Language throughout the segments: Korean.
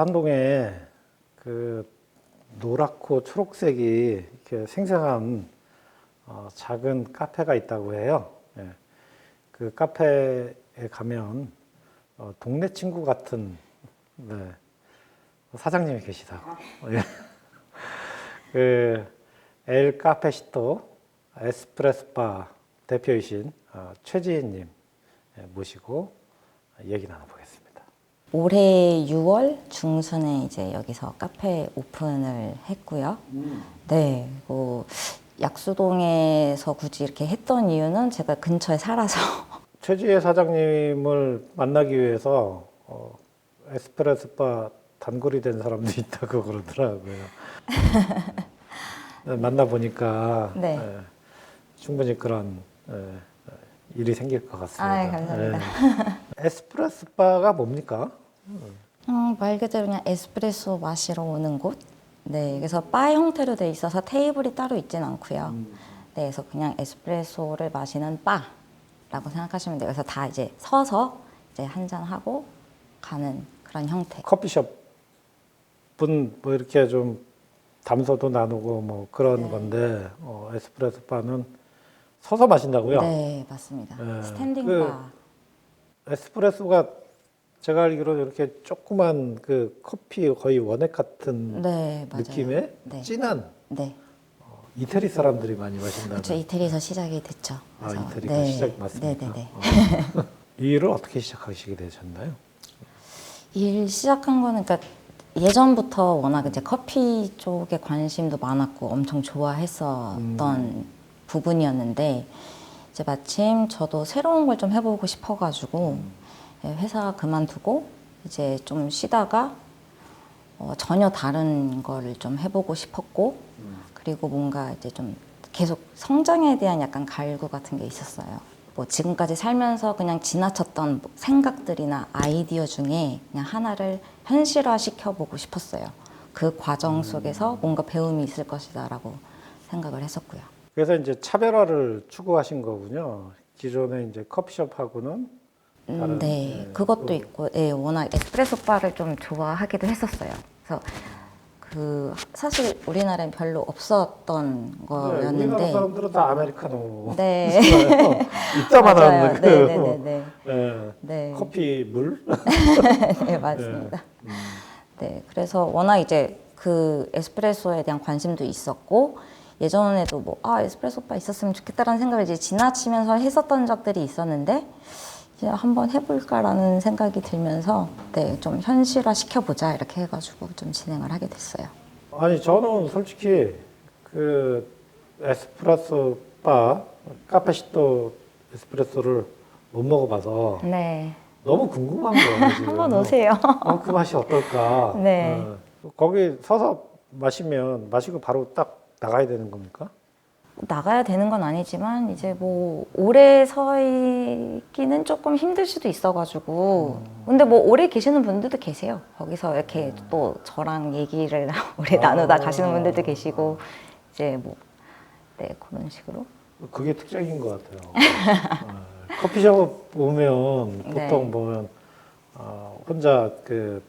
다산동에 그 노랗고 초록색이 이렇게 생생한 어, 작은 카페가 있다고 해요. 예. 그 카페에 가면 어, 동네 친구 같은 네, 사장님이 계시다고. 예. 그 엘 카페시토 에스프레소바 대표이신 어, 최지혜님 예, 모시고 얘기 나눠보겠습니다. 올해 6월 중순에 이제 여기서 카페 오픈을 했고요. 네, 뭐 약수동에서 굳이 이렇게 했던 이유는 제가 근처에 살아서 최지혜 사장님을 만나기 위해서 어, 에스프레소바 단골이 된 사람도 있다고 그러더라고요. 네, 만나 보니까 네. 예, 충분히 그런 예, 일이 생길 것 같습니다. 아이, 감사합니다. 예. 에스프레소바가 뭡니까? 음, 말 그대로 그냥 에스프레소 마시러 오는 곳. 네, 그래서 바 형태로 돼 있어서 테이블이 따로 있진 않고요. 네, 그래서 그냥 에스프레소를 마시는 바라고 생각하시면 돼요. 그래서 다 이제 서서 이제 한 잔 하고 가는 그런 형태. 커피숍은 뭐 이렇게 좀 담소도 나누고 뭐 그런 네. 건데 어, 에스프레소 바는 서서 마신다고요? 네, 맞습니다. 네, 스탠딩 그 바. 에스프레소가 제가 알기로 이렇게 조그만 그 커피 거의 원액 같은 네, 맞아요. 느낌의 네. 진한 네. 어, 이태리 사람들이 많이 마신다는 그렇죠. 이태리에서 시작이 됐죠. 아, 그래서 이태리가 네, 시작 맞습니까? 네, 네, 네. 어. 이 일을 어떻게 시작하시게 되셨나요? 일 시작한 거는 그러니까 예전부터 워낙 이제 커피 쪽에 관심도 많았고 엄청 좋아했었던 음. 부분이었는데 이제 마침 저도 새로운 걸 좀 해보고 싶어가지고 예, 회사 그만두고 이제 좀 쉬다가 어, 전혀 다른 거를 좀 해보고 싶었고 그리고 뭔가 이제 좀 계속 성장에 대한 약간 갈구 같은 게 있었어요. 뭐 지금까지 살면서 그냥 지나쳤던 뭐 생각들이나 아이디어 중에 그냥 하나를 현실화 시켜보고 싶었어요. 그 과정 속에서 뭔가 배움이 있을 것이다라고 생각을 했었고요. 그래서 이제 차별화를 추구하신 거군요. 기존에 이제 커피숍하고는 음, 다른, 네, 네, 그것도 또- 있고, 예, 워낙 에스프레소 바를 좀 좋아하기도 했었어요. 그래서 그 사실 우리나라엔 별로 없었던 네, 우리나라 거였는데, 사람들은 다 아메리카노 네, 있자마자 맞아요. 그 네, 네, 네, 네. 예, 네. 커피 물 네, 맞습니다. 네, 그래서 워낙 이제 그 에스프레소에 대한 관심도 있었고 예전에도 뭐 아 에스프레소 바 있었으면 좋겠다라는 생각을 이제 지나치면서 했었던 적들이 있었는데 한번 해볼까라는 생각이 들면서 네, 좀 현실화 시켜보자 이렇게 해가지고 좀 진행을 하게 됐어요. 아니 저는 솔직히 그 에스프레소 바 카페시토 에스프레소를 못 먹어봐서 네, 너무 궁금한 거예요. 지금. 한번 오세요. 어, 그 맛이 어떨까? 네. 어, 거기 서서 마시면 마시고 바로 딱 나가야 되는 겁니까? 나가야 되는 건 아니지만 이제 뭐 오래 서 있기는 조금 힘들 수도 있어가지고. 근데 뭐 오래 계시는 분들도 계세요. 거기서 이렇게 또 저랑 얘기를 오래 나누다 가시는 분들도 계시고 이제 뭐네 그런 식으로. 그게 특징인 것 같아요. 어, 커피숍 보면 보통 네. 보면 어, 혼자 그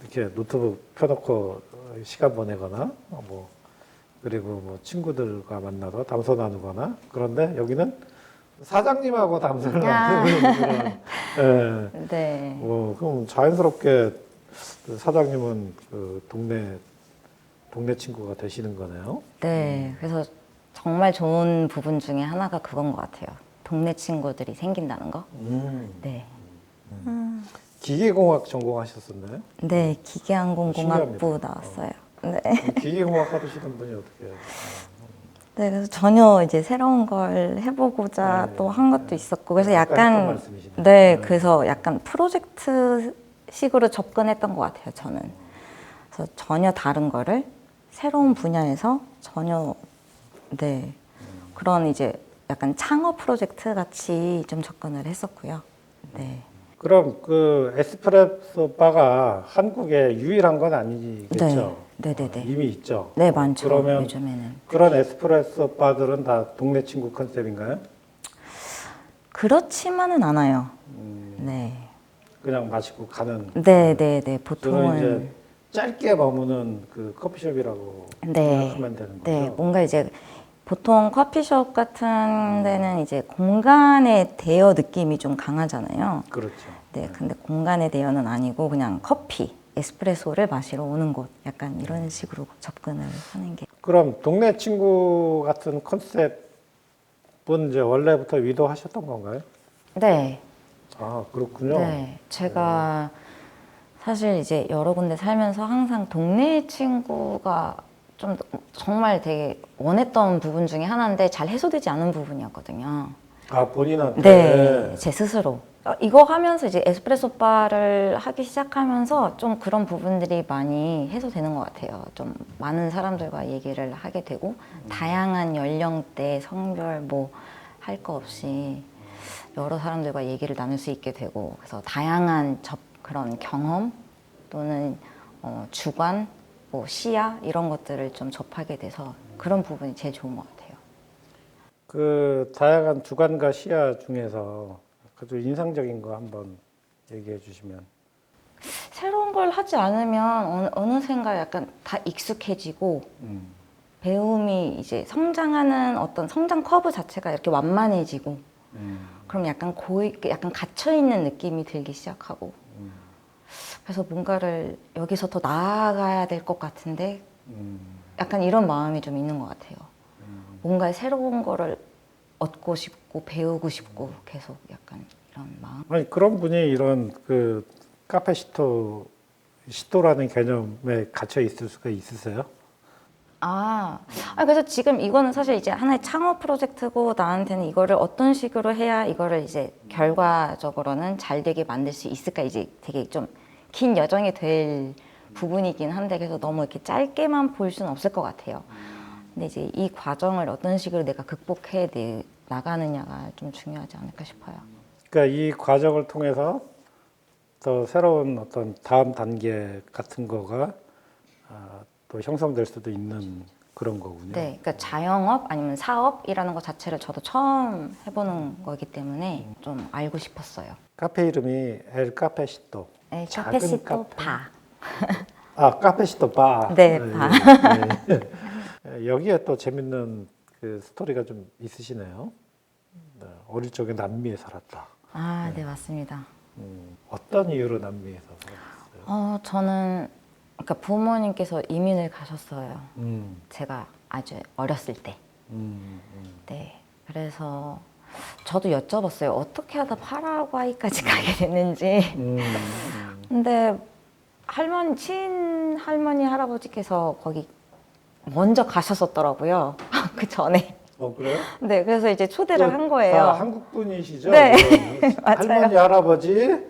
이렇게 노트북 펴놓고 시간 보내거나 어, 뭐 그리고 뭐 친구들과 만나서 담소 나누거나 그런데 여기는 사장님하고 담소를 아. 나누는 그런 예. 네 어, 그럼 자연스럽게 그 사장님은 그 동네 동네 친구가 되시는 거네요. 네, 그래서 정말 좋은 부분 중에 하나가 그건 것 같아요 동네 친구들이 생긴다는 거 음. 네. 기계공학 전공하셨었나요? 네, 기계항공공학부 신기합니다. 나왔어요. 네. 기계공학 하시는 분이 어떻게 해요? 네, 그래서 전혀 이제 새로운 걸 해보고자 네, 또 한 것도 있었고, 그래서 약간, 말씀이시네요. 네, 네. 그래서 약간 프로젝트 식으로 접근했던 것 같아요, 저는. 그래서 전혀 다른 거를 새로운 분야에서 전혀, 네, 그런 이제 약간 창업 프로젝트 같이 좀 접근을 했었고요. 네. 그럼 그 에스프레소 바가 한국에 유일한 건 아니겠죠? 네, 네, 네, 네. 이미 있죠. 네, 많죠, 그러면 요즘에는. 그런 에스프레소 바들은 다 동네 친구 컨셉인가요? 그렇지만은 않아요. 음, 네. 그 그냥 마시고 가는. 네, 네, 네. 저는 보통은 이제 짧게 머무는 그 커피숍이라고 네. 생각하면 되는 거죠. 네, 뭔가 이제 보통 커피숍 같은 데는 이제 공간에 대여 느낌이 좀 강하잖아요. 그렇죠. 네, 근데 공간에 대여는 아니고 그냥 커피, 에스프레소를 마시러 오는 곳, 약간 이런 식으로 접근을 하는 게. 그럼 동네 친구 같은 컨셉은 이제 원래부터 위도하셨던 건가요? 네, 아 그렇군요. 네, 제가 사실 이제 여러 군데 살면서 항상 동네 친구가 좀 정말 되게 원했던 부분 중에 하나인데 잘 해소되지 않은 부분이었거든요. 아 본인한테. 네, 제 스스로. 어, 이거 하면서 이제 에스프레소 바를 하기 시작하면서 좀 그런 부분들이 많이 해소되는 것 같아요. 좀 많은 사람들과 얘기를 하게 되고 다양한 연령대, 성별 뭐 할 거 없이 여러 사람들과 얘기를 나눌 수 있게 되고 그래서 다양한 접 그런 경험 또는 어, 주관, 뭐 시야 이런 것들을 좀 접하게 돼서 그런 부분이 제일 좋은 것 같아요. 그 다양한 주관과 시야 중에서 아주 인상적인 거 한번 얘기해 주시면. 새로운 걸 하지 않으면 어느, 어느샌가 약간 다 익숙해지고 음. 배움이 이제 성장하는 어떤 성장 커브 자체가 이렇게 완만해지고 음. 그럼 약간 고이 약간 갇혀 있는 느낌이 들기 시작하고 음. 그래서 뭔가를 여기서 더 나아가야 될 것 같은데 음. 약간 이런 마음이 좀 있는 것 같아요. 음. 뭔가 새로운 거를 얻고 싶고 배우고 싶고 계속 약간 이런 마음. 아니 그런 분이 이런 그 카페 시토 시토라는 개념에 갇혀 있을 수가 있으세요? 아, 아, 그래서 지금 이거는 사실 이제 하나의 창업 프로젝트고 나한테는 이거를 어떤 식으로 해야 이거를 이제 결과적으로는 잘 되게 만들 수 있을까 이제 되게 좀 긴 여정이 될 부분이긴 한데 그래서 너무 이렇게 짧게만 볼 수는 없을 것 같아요. 근데 이제 이 과정을 어떤 식으로 내가 극복해 내, 나가느냐가 좀 중요하지 않을까 싶어요. 그러니까 이 과정을 통해서 더 새로운 어떤 다음 단계 같은 거가 아, 또 형성될 수도 있는 그런 거군요. 네, 그러니까 자영업 아니면 사업이라는 것 자체를 저도 처음 해보는 거기 때문에 좀 알고 싶었어요. 카페 이름이 엘 카페 시토. 네, 작은 카페시토 카페. 파. 아 카페 시토 바. 네, 예, 바. 예, 예. 여기에 또 재밌는 그 스토리가 좀 있으시네요. 네, 어릴 적에 남미에 살았다. 아, 네, 맞습니다. 음, 어떤 이유로 남미에서 살았어요? 어, 저는 그러니까 부모님께서 이민을 가셨어요. 음, 제가 아주 어렸을 때. 음, 음. 네. 그래서 저도 여쭤봤어요. 어떻게 하다 파라과이까지 가게 됐는지. 음, 음. 근데 할머니, 친 할머니, 할아버지께서 거기 먼저 가셨었더라고요. 그 전에. 어 그래요? 네, 그래서 이제 초대를 저한 거예요. 다 한국 분이시죠? 네. 그럼? 맞아요. 할머니, 할아버지,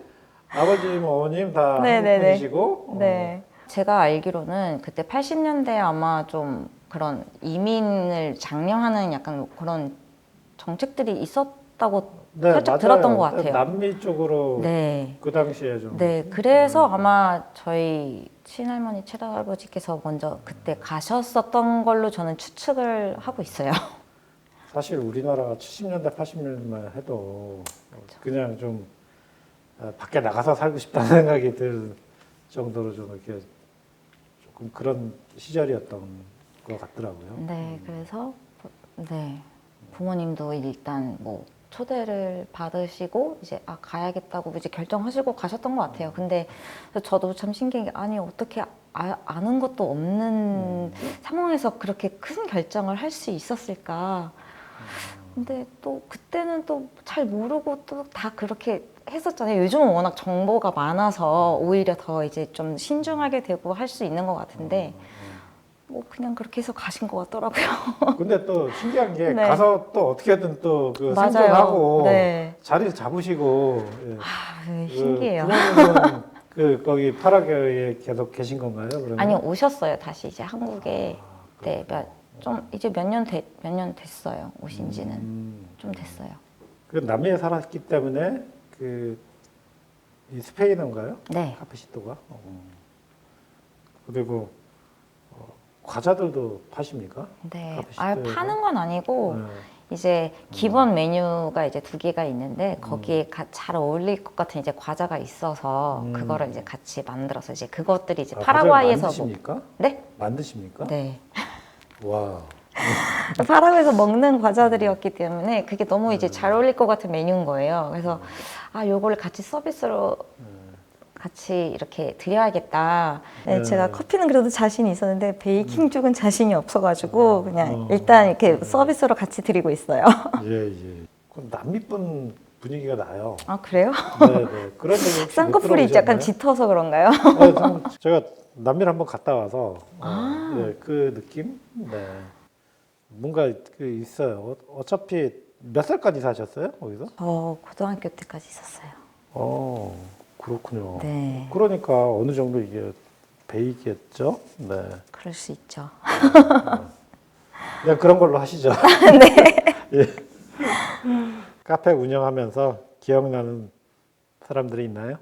아버님, 어머님 다 한국 네네네. 분이시고. 네. 제가 알기로는 그때 80년대에 아마 좀 그런 이민을 장려하는 약간 그런 정책들이 있었다고 네, 살짝 맞아요. 들었던 것 같아요. 남미 쪽으로 네. 그 당시에 좀. 네, 그래서 아마 저희 친할머니, 친할아버지께서 먼저 그때 가셨었던 걸로 저는 추측을 하고 있어요. 사실 우리나라가 70년대, 80년대만 해도 그냥 좀 아, 밖에 나가서 살고 싶다는 생각이 들 정도로 좀 이렇게 조금 그런 시절이었던 것 같더라고요. 네, 그래서 네 부모님도 일단 뭐 초대를 받으시고 이제 아 가야겠다고 이제 결정하시고 가셨던 것 같아요. 근데 저도 참 신기한 게 아니 어떻게 아, 아는 것도 없는 상황에서 그렇게 큰 결정을 할 수 있었을까? 근데 또 그때는 또 잘 모르고 또 다 그렇게 했었잖아요. 요즘은 워낙 정보가 많아서 오히려 더 이제 좀 신중하게 되고 할 수 있는 것 같은데 뭐 그냥 그렇게 해서 가신 것 같더라고요. 근데 또 신기한 게 네. 가서 또 어떻게든 또그 맞아요. 생존하고 네. 자리를 잡으시고 예. 아, 네, 그 신기해요. 부모님은 그 거기 파라과이에 계속 계신 건가요? 그러면? 아니 오셨어요 다시 이제 한국에 아, 네, 몇, 좀 이제 몇 년 몇 년 됐어요 오신 지는 음. 좀 됐어요. 그 남미에 살았기 때문에 그 이 스페인어인가요? 네, 카페시토가. 어. 그리고 어, 과자들도 파십니까? 네. 카페 아 시트에서? 파는 건 아니고 네. 이제 기본 메뉴가 이제 두 개가 있는데 거기에 가- 잘 어울릴 것 같은 이제 과자가 있어서 음. 그거를 이제 같이 만들어서 이제 그것들이 이제 아, 파라과이에서 만드십니까? 네, 만드십니까? 네. 와. 파라과이에서 먹는 과자들이었기 때문에 그게 너무 이제 음. 잘 어울릴 것 같은 메뉴인 거예요. 그래서 아 요거를 같이 서비스로 같이 이렇게 드려야겠다. 네, 네. 제가 커피는 그래도 자신이 있었는데 베이킹 쪽은 자신이 없어가지고 그냥 어. 일단 이렇게 서비스로 같이 드리고 있어요. 예, 예. 그럼 남미분 분위기가 나요. 아 그래요? 네, 네. 그런 얘기 혹시 못 쌍꺼풀이 약간 들어보셨나요? 짙어서 그런가요? 네, 좀 제가 남미를 한번 갔다 와서 어, 아. 네, 그 느낌? 네. 뭔가 그 있어요. 어- 어차피 몇 살까지 사셨어요? 거기서? 저 고등학교 때까지 있었어요. 어, 그렇군요. 네, 그러니까 어느 정도 이게 베이겠죠? 네. 그럴 수 있죠. 그냥 그런 걸로 하시죠. 예. 카페 운영하면서 기억나는 사람들이 있나요?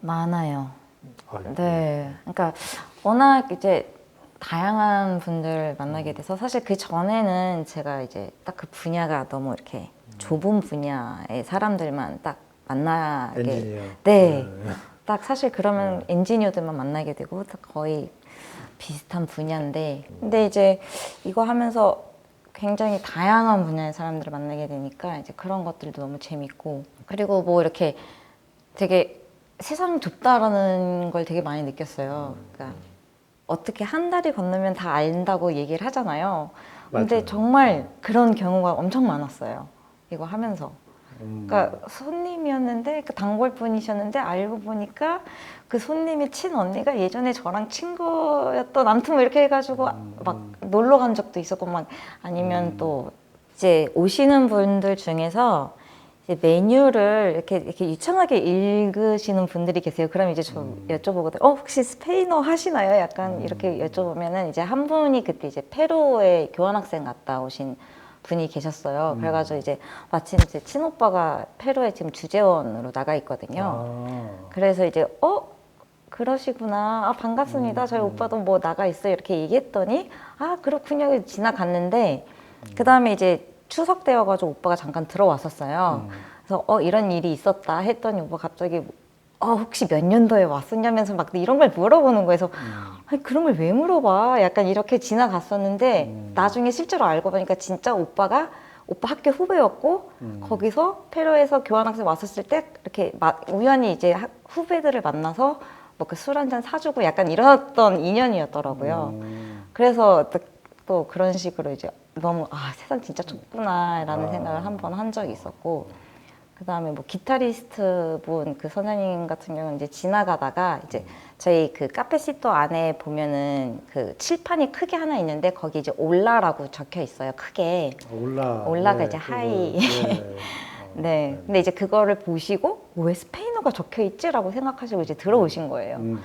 많아요. 아, 네, 그러니까 워낙 이제 다양한 분들 만나게 돼서 사실 그 전에는 제가 이제 딱 그 분야가 너무 이렇게 좁은 분야의 사람들만 딱 만나게 엔지니어. 네. 딱 사실 그러면 엔지니어들만 만나게 되고 딱 거의 비슷한 분야인데 근데 이제 이거 하면서 굉장히 다양한 분야의 사람들을 만나게 되니까 이제 그런 것들도 너무 재밌고 그리고 뭐 이렇게 되게 세상이 좁다라는 걸 되게 많이 느꼈어요. 그러니까 어떻게 한 달이 건너면 다 안다고 얘기를 하잖아요. 근데 맞아요. 정말 그런 경우가 엄청 많았어요. 이거 하면서. 음. 그러니까 손님이었는데 그 단골 분이셨는데 알고 보니까 그 손님의 친 언니가 예전에 저랑 친구였던 아무튼 뭐 이렇게 해가지고 막 놀러 간 적도 있었고 막 아니면 또 이제 오시는 분들 중에서 이제 메뉴를 이렇게 이렇게 유창하게 읽으시는 분들이 계세요. 그럼 이제 저 여쭤보거든요. 어 혹시 스페인어 하시나요? 약간 이렇게 여쭤보면은 이제 한 분이 그때 이제 페루에 교환학생 갔다 오신 분이 계셨어요. 그래가지고 이제 마침 제 친오빠가 페루에 지금 주재원으로 나가 있거든요. 아. 그래서 이제 어? 그러시구나. 아 반갑습니다. 저희 오빠도 뭐 나가 있어요? 이렇게 얘기했더니 아 그렇군요. 지나갔는데 그 다음에 이제 추석 때여가지고 오빠가 잠깐 들어왔었어요. 그래서 어 이런 일이 있었다 했더니 오빠 갑자기 어 혹시 몇 년도에 왔었냐면서 막 이런 걸 물어보는 거예요 그래서 아니 그런 걸 왜 물어봐 약간 이렇게 지나갔었는데 나중에 실제로 알고 보니까 진짜 오빠가 오빠 학교 후배였고 거기서 페루에서 교환학생 왔었을 때 이렇게 마- 우연히 이제 학- 후배들을 만나서 뭐 그 술 한 잔 사주고 약간 이랬던 인연이었더라고요. 음. 그래서 또, 또 그런 식으로 이제 너무 아 세상 진짜 좁구나라는 아. 생각을 한 번 한 적이 있었고 그 다음에 뭐 기타리스트 분 그 선생님 같은 경우는 이제 지나가다가 이제 저희 그 카페 시토 안에 보면은 그 칠판이 크게 하나 있는데 거기 이제 올라라고 적혀 있어요 크게 올라. 올라가 네, 이제 하이. 네. 어, 네. 근데 이제 그거를 보시고 왜 스페인어가 적혀 있지라고 생각하시고 이제 들어오신 거예요. 음.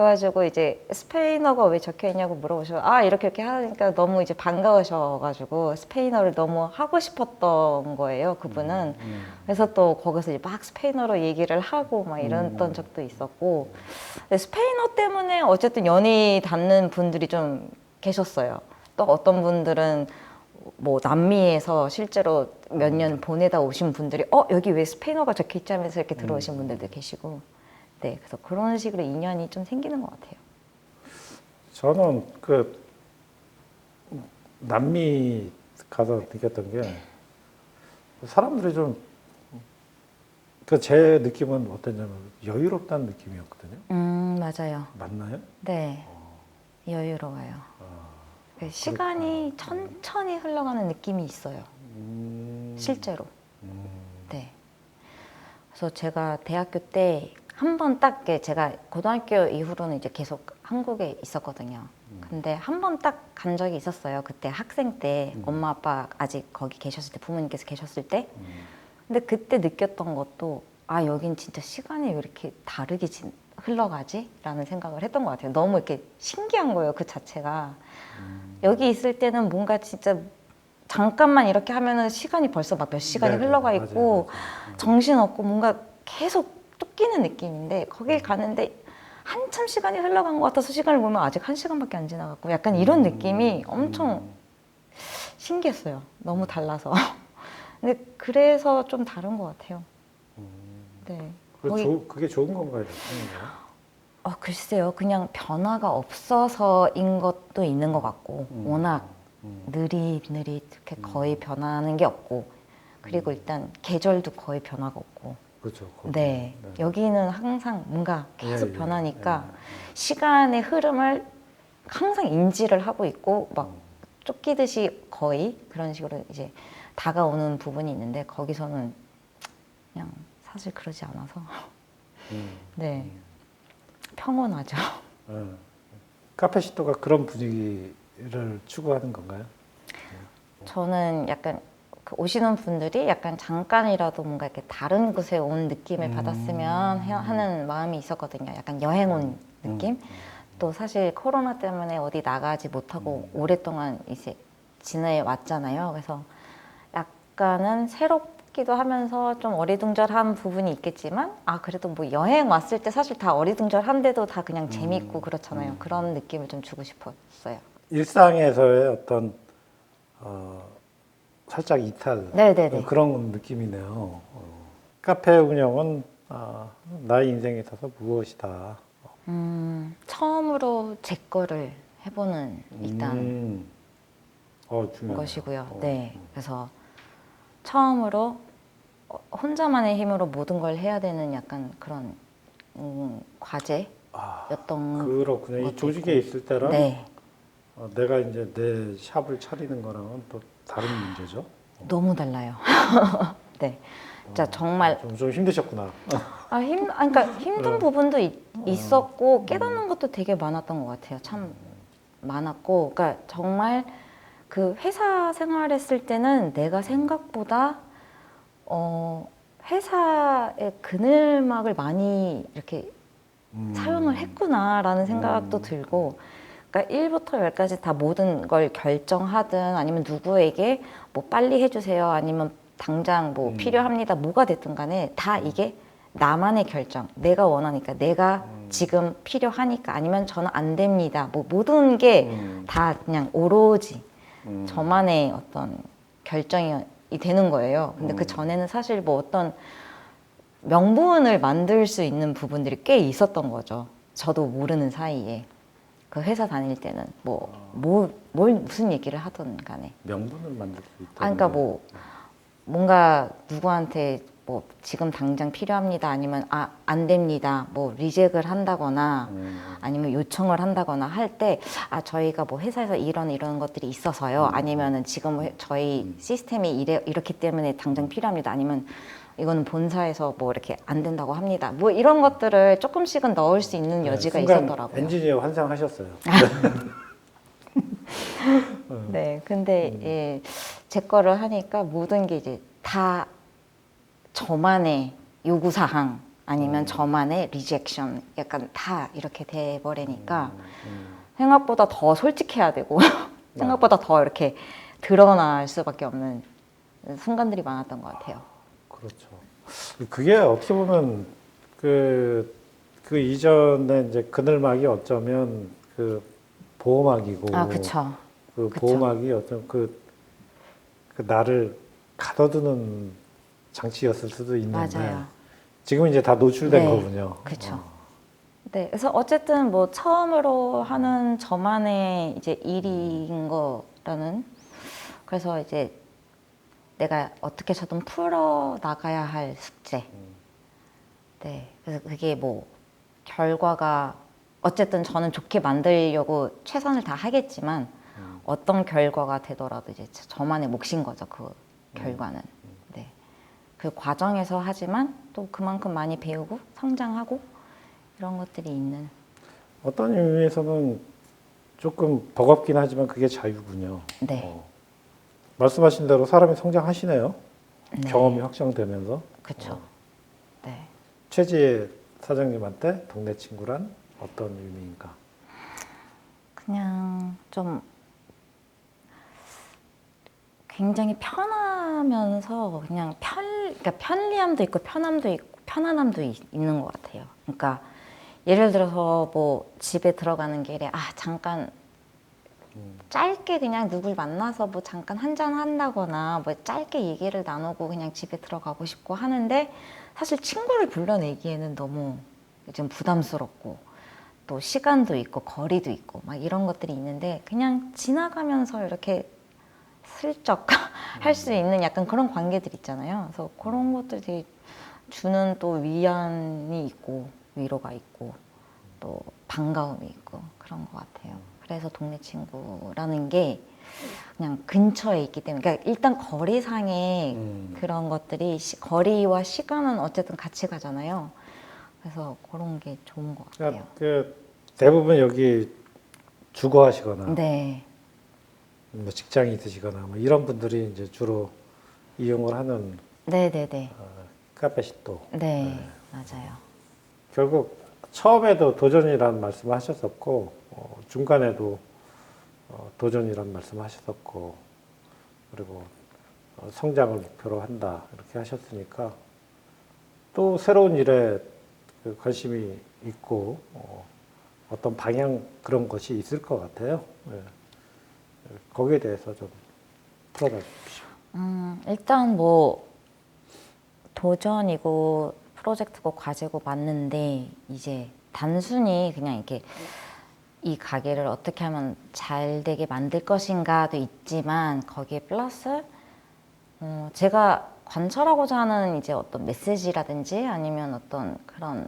그래가지고 이제 스페인어가 왜 적혀 있냐고 물어보셔. 아 이렇게 이렇게 하니까 너무 이제 반가우셔가지고 스페인어를 너무 하고 싶었던 거예요. 그분은. 음. 그래서 또 거기서 이제 막 스페인어로 얘기를 하고 막 이랬던 음. 적도 있었고 근데 스페인어 때문에 어쨌든 연이 닿는 분들이 좀 계셨어요. 또 어떤 분들은 뭐 남미에서 실제로 몇 년 보내다 오신 분들이 어 여기 왜 스페인어가 적혀 있지 하면서 이렇게 들어오신 음. 분들도 계시고 네 그래서 그런 식으로 인연이 좀 생기는 것 같아요. 저는 그 남미 가서 느꼈던 게 사람들이 좀 그 제 느낌은 어땠냐면 여유롭다는 느낌이었거든요. 음 맞아요. 맞나요? 네 여유로워요. 아, 그 시간이 천천히 흘러가는 느낌이 있어요. 음, 실제로. 음, 네. 그래서 제가 대학교 때 한 번 딱 제가 고등학교 이후로는 이제 계속 한국에 있었거든요. 근데 한 번 딱 간 적이 있었어요. 그때 학생 때 엄마 아빠 아직 거기 계셨을 때 부모님께서 계셨을 때. 음. 근데 그때 느꼈던 것도 아 여긴 진짜 시간이 왜 이렇게 다르게 진- 흘러가지? 라는 생각을 했던 것 같아요. 너무 이렇게 신기한 거예요. 그 자체가. 여기 있을 때는 뭔가 진짜 잠깐만 이렇게 하면은 시간이 벌써 막 몇 시간이 네네, 흘러가 맞아요, 있고. 정신없고 뭔가 계속 쫓기는 느낌인데 거길 가는데 한참 시간이 흘러간 것 같아서 시간을 보면 아직 한 시간밖에 안 지나갔고 약간 이런 느낌이 엄청 신기했어요. 너무 달라서. 근데 그래서 좀 다른 것 같아요. 네. 그 거의- 조- 그게 좋은 건가요? 나쁜 건가요? 어, 글쎄요. 그냥 변화가 없어서인 것도 있는 것 같고, 음. 워낙 음. 느릿느릿 이렇게 거의 변하는 게 없고, 그리고 일단 계절도 거의 변화가 없고, 그렇죠. 거기. 네. 여기는 항상 뭔가 계속 예, 예, 변하니까 예, 시간의 흐름을 항상 인지를 하고 있고, 막 쫓기듯이 거의 그런 식으로 이제 다가오는 부분이 있는데, 거기서는 그냥 사실 그러지 않아서, 음. 네. 평온하죠. 예. 카페 시도가 그런 분위기를 추구하는 건가요? 저는 약간 그 오시는 분들이 약간 잠깐이라도 뭔가 이렇게 다른 곳에 온 느낌을 음. 받았으면 해- 하는 마음이 있었거든요. 약간 여행 온 느낌. 또 사실 코로나 때문에 어디 나가지 못하고 오랫동안 이제 지내왔잖아요. 그래서 약간은 새롭기도 하면서 좀 어리둥절한 부분이 있겠지만 아 그래도 뭐 여행 왔을 때 사실 다 어리둥절한데도 다 그냥 재밌고 그렇잖아요. 그런 느낌을 좀 주고 싶었어요. 일상에서의 어떤 어, 살짝 이탈 네네네. 그런 느낌이네요. 어. 카페 운영은 아, 나의 인생에 있어서 무엇이다. 음, 처음으로 제 거를 해보는 일단 음. 어. 것이고요. 어. 네. 그래서 처음으로 어, 혼자만의 힘으로 모든 걸 해야 되는 약간 그런 음, 과제였던 아, 그렇군요. 이 조직에 있을 때랑 네. 어, 내가 이제 내 샵을 차리는 거랑은 또 다른 문제죠. 너무 달라요. 네. 진짜 정말 좀, 좀 힘드셨구나. 아, 힘, 아, 그러니까 힘든 부분도 있, 있었고 깨닫는 것도 되게 많았던 것 같아요. 참 많았고, 그러니까 정말 그 회사 생활했을 때는 내가 생각보다 어, 회사의 그늘막을 많이 이렇게 음. 사용을 했구나라는 생각도 음. 들고, 그러니까 1부터 10까지 다 모든 걸 결정하든 아니면 누구에게 뭐 빨리 해주세요 아니면 당장 뭐 음. 필요합니다 뭐가 됐든 간에 다 이게 나만의 결정 내가 원하니까 내가 음. 지금 필요하니까 아니면 저는 안 됩니다 뭐 모든 게다 음. 그냥 오로지 음. 저만의 어떤 결정이 되는 거예요 근데 음. 그 전에는 사실 뭐 어떤 명분을 만들 수 있는 부분들이 꽤 있었던 거죠. 저도 모르는 사이에 그 회사 다닐 때는 뭐, 뭐, 뭘 무슨 얘기를 하든 간에. 명분을 만들 수 있다. 아, 그러니까 뭐 뭔가 누구한테 뭐 지금 당장 필요합니다. 아니면 아 안 됩니다. 뭐 리젝을 한다거나 음. 아니면 요청을 한다거나 할 때 아 저희가 뭐 회사에서 이런 이런 것들이 있어서요. 아니면은 지금 회- 저희 시스템이 이래 이렇기 때문에 당장 필요합니다. 아니면 이거는 본사에서 뭐 이렇게 안 된다고 합니다 뭐 이런 것들을 조금씩은 넣을 수 있는 여지가 네, 순간 있었더라고요. 엔지니어 환상하셨어요. 네, 근데 예, 제 거를 하니까 모든 게 이제 다 저만의 요구 사항 아니면 저만의 리젝션 약간 다 이렇게 돼 버리니까 음. 생각보다 더 솔직해야 되고 생각보다 더 이렇게 드러날 수밖에 없는 순간들이 많았던 것 같아요. 그렇죠. 그게 어떻게 보면 그, 그 이전에 이제 그늘막이 어쩌면 그 보호막이고 아, 그쵸. 그 그쵸. 보호막이 어떤 그, 그 나를 가둬두는 장치였을 수도 있는데 맞아요. 지금 이제 다 노출된 네, 거군요. 그쵸. 어. 네, 그래서 어쨌든 뭐 처음으로 하는 저만의 이제 일인 거라는 그래서 이제 내가 어떻게 저든 풀어 나가야 할 숙제. 네, 그래서 그게 뭐 결과가 어쨌든 저는 좋게 만들려고 최선을 다 하겠지만 음. 어떤 결과가 되더라도 이제 저만의 몫인 거죠 그 결과는. 네, 그 과정에서 하지만 또 그만큼 많이 배우고 성장하고 이런 것들이 있는. 어떤 의미에서는 조금 버겁긴 하지만 그게 자유군요. 네. 어. 말씀하신 대로 사람이 성장하시네요. 네. 경험이 확장되면서. 그렇죠. 어. 네. 최지혜 사장님한테 동네 친구란 어떤 의미인가? 그냥 좀 굉장히 편하면서 그냥 편, 그러니까 편리함도 있고 편함도 있고 편안함도 있, 있는 것 같아요. 그러니까 예를 들어서 뭐 집에 들어가는 길에 아 잠깐 짧게 그냥 누굴 만나서 뭐 잠깐 한잔 한다거나 뭐 짧게 얘기를 나누고 그냥 집에 들어가고 싶고 하는데 사실 친구를 불러내기에는 너무 좀 부담스럽고 또 시간도 있고 거리도 있고 막 이런 것들이 있는데 그냥 지나가면서 이렇게 슬쩍 할 수 있는 약간 그런 관계들 있잖아요. 그래서 그런 것들 되게 주는 또 위안이 있고 위로가 있고 또 반가움이 있고 그런 것 같아요. 그래서 동네 친구라는 게 그냥 근처에 있기 때문에 그러니까 일단 거리상의 음. 그런 것들이 시- 거리와 시간은 어쨌든 같이 가잖아요. 그래서 그런 게 좋은 것 같아요. 그러니까 그 대부분 여기 주거하시거나 네, 뭐 직장이 있으시거나 뭐 이런 분들이 이제 주로 이용을 하는 네, 네, 네, 어, 카페시또 네, 맞아요. 결국 처음에도 도전이라는 말씀을 하셨었고 어, 중간에도 어, 도전이라는 말씀을 하셨었고 그리고 어, 성장을 목표로 한다 이렇게 하셨으니까 또 새로운 일에 그 관심이 있고 어, 어떤 방향 그런 것이 있을 것 같아요. 예. 거기에 대해서 좀 풀어봐 주십시오. 음, 일단 뭐 도전이고 프로젝트고 과제고 맞는데 이제 단순히 그냥 이렇게 이 가게를 어떻게 하면 잘 되게 만들 것인가도 있지만 거기에 플러스 어, 제가 관철하고자 하는 이제 어떤 메시지라든지 아니면 어떤 그런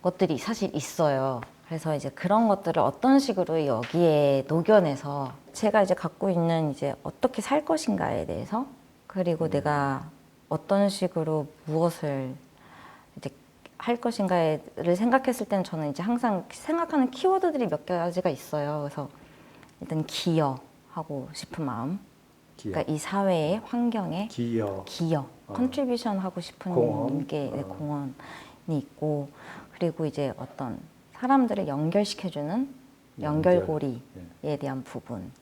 것들이 사실 있어요. 그래서 이제 그런 것들을 어떤 식으로 여기에 녹여내서 제가 이제 갖고 있는 이제 어떻게 살 것인가에 대해서 그리고 내가 어떤 식으로 무엇을 할 것인가를 생각했을 때는 저는 이제 항상 생각하는 키워드들이 몇 가지가 있어요. 그래서 일단 기여하고 싶은 마음. 기여, 그러니까 이 사회의 환경에 기여, 기여, 어. 컨트리뷰션 하고 싶은 공헌. 게 네, 어. 공헌이 있고 그리고 이제 어떤 사람들을 연결시켜주는 연결. 연결고리에 대한 부분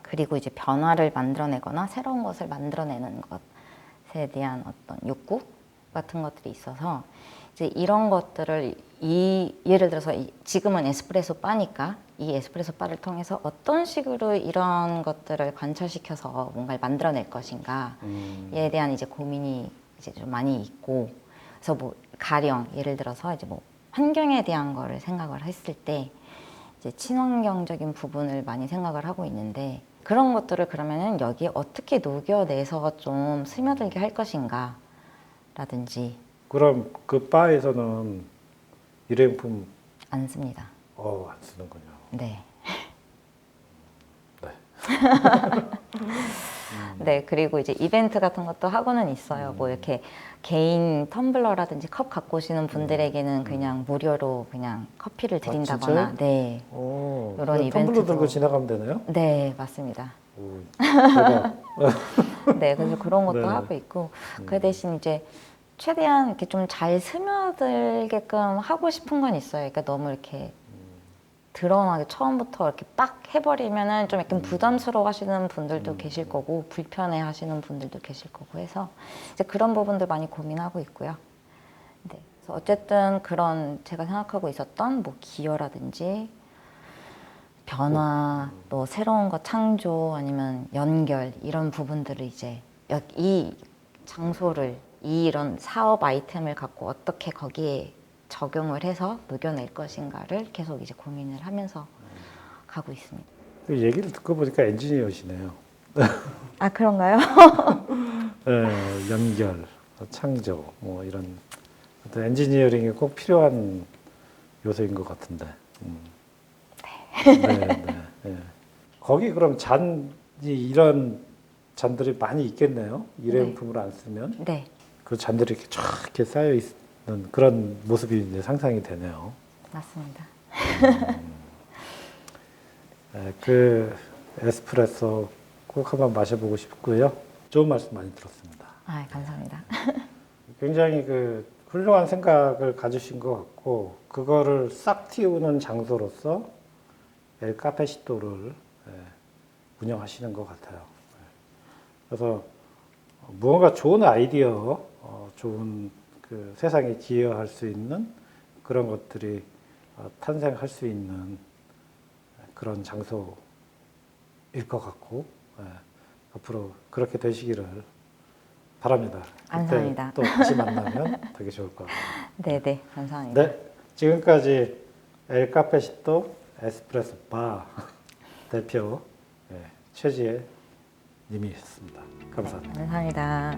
그리고 이제 변화를 만들어내거나 새로운 것을 만들어내는 것에 대한 어떤 욕구 같은 것들이 있어서 이제 이런 것들을 이 예를 들어서 이- 지금은 에스프레소 바니까 이 에스프레소 바를 통해서 어떤 식으로 이런 것들을 관철시켜서 뭔가를 만들어낼 것인가에 음, 대한 이제 고민이 이제 좀 많이 있고 그래서 뭐 가령 예를 들어서 이제 뭐 환경에 대한 거를 생각을 했을 때 이제 친환경적인 부분을 많이 생각을 하고 있는데 그런 것들을 그러면은 여기에 어떻게 녹여내서 좀 스며들게 할 것인가 라든지 그럼 그 바에서는 일회용품 안 씁니다. 어, 안 쓰는군요. 네. 네. 네, 그리고 이제 이벤트 같은 것도 하고는 있어요. 음. 뭐 이렇게 개인 텀블러라든지 컵 갖고 오시는 분들에게는 그냥 무료로 그냥 커피를 드린다거나. 음. 아, 진짜요? 네. 오, 이런 그냥 텀블러 이벤트도. 들고 지나가면 되나요? 네, 맞습니다. 오, 대박. 네, 그래서 그런 것도 네. 하고 있고 그 대신 이제 최대한 이렇게 좀 잘 스며들게끔 하고 싶은 건 있어요. 그러니까 너무 이렇게 드러나게 처음부터 이렇게 빡 해버리면은 좀 약간 부담스러워 하시는 분들도 계실 거고 불편해 하시는 분들도 계실 거고 해서 이제 그런 부분들 많이 고민하고 있고요. 네. 그래서 어쨌든 그런 제가 생각하고 있었던 뭐 기여라든지 변화, 또 새로운 것 창조 아니면 연결 이런 부분들을 이제 여- 이 장소를 이 이런 사업 아이템을 갖고 어떻게 거기에 적용을 해서 녹여낼 것인가를 계속 이제 고민을 하면서 가고 있습니다. 그 얘기를 듣고 보니까 엔지니어시네요. 아 그런가요? 네, 연결, 창조, 뭐 이런 어떤 엔지니어링이 꼭 필요한 요소인 것 같은데. 음. 네. 네, 네. 거기 그럼 잔이 이런 잔들이 많이 있겠네요. 일회용품을 안 쓰면 네, 그 잔들이 이렇게 쫙 이렇게 쌓여 있는 그런 모습이 이제 상상이 되네요. 맞습니다. 네, 그 에스프레소 꼭 한번 마셔보고 싶고요. 좋은 말씀 많이 들었습니다. 아 감사합니다. 굉장히 그 훌륭한 생각을 가지신 것 같고 그거를 싹 틔우는 장소로서 엘 카페시토를 예, 운영하시는 것 같아요. 예. 그래서 무언가 좋은 아이디어, 어, 좋은 그 세상에 기여할 수 있는 그런 것들이 어, 탄생할 수 있는 예, 그런 장소일 것 같고 앞으로 그렇게 되시기를 바랍니다. 감사합니다. 또 다시 만나면 되게 좋을 것 같아요. 네네, 네, 감사합니다. 네, 지금까지 엘카페시토 에스프레소 바 대표 예, 최지혜 님이었습니다. 감사합니다. 감사합니다.